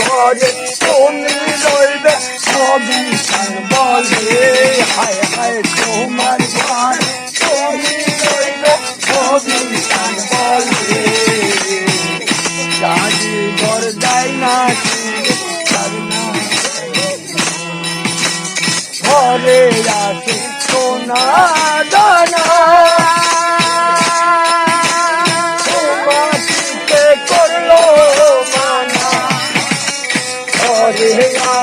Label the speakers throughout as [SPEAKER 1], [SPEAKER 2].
[SPEAKER 1] ঘরে তুমি রইবে? সবই বলে হায় হায়, তোমার ঘরে তুমি রইবে? সবই বলে জানি ঘর যায় না ঘরে আছে সোনা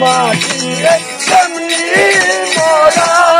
[SPEAKER 1] মাটিরে কেমনি মরা।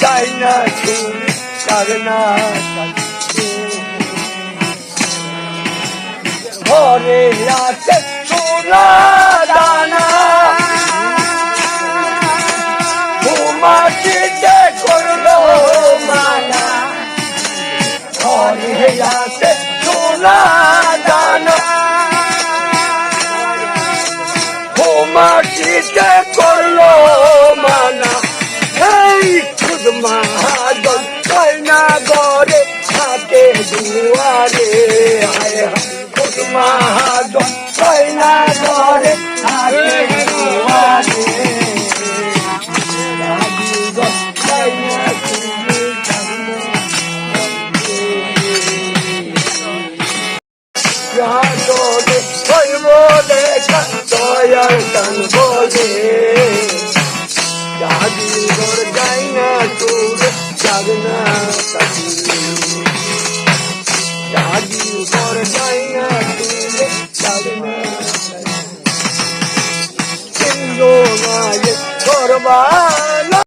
[SPEAKER 1] চাই না তুমি কারনা ঘরে আছে সোনা দুয়ারে হায় কয়না গরে হাতে দুয়ারে রাজীবন কয়না তুমি জাগরে কই বলে দয়ার গান বলে জাগির যাই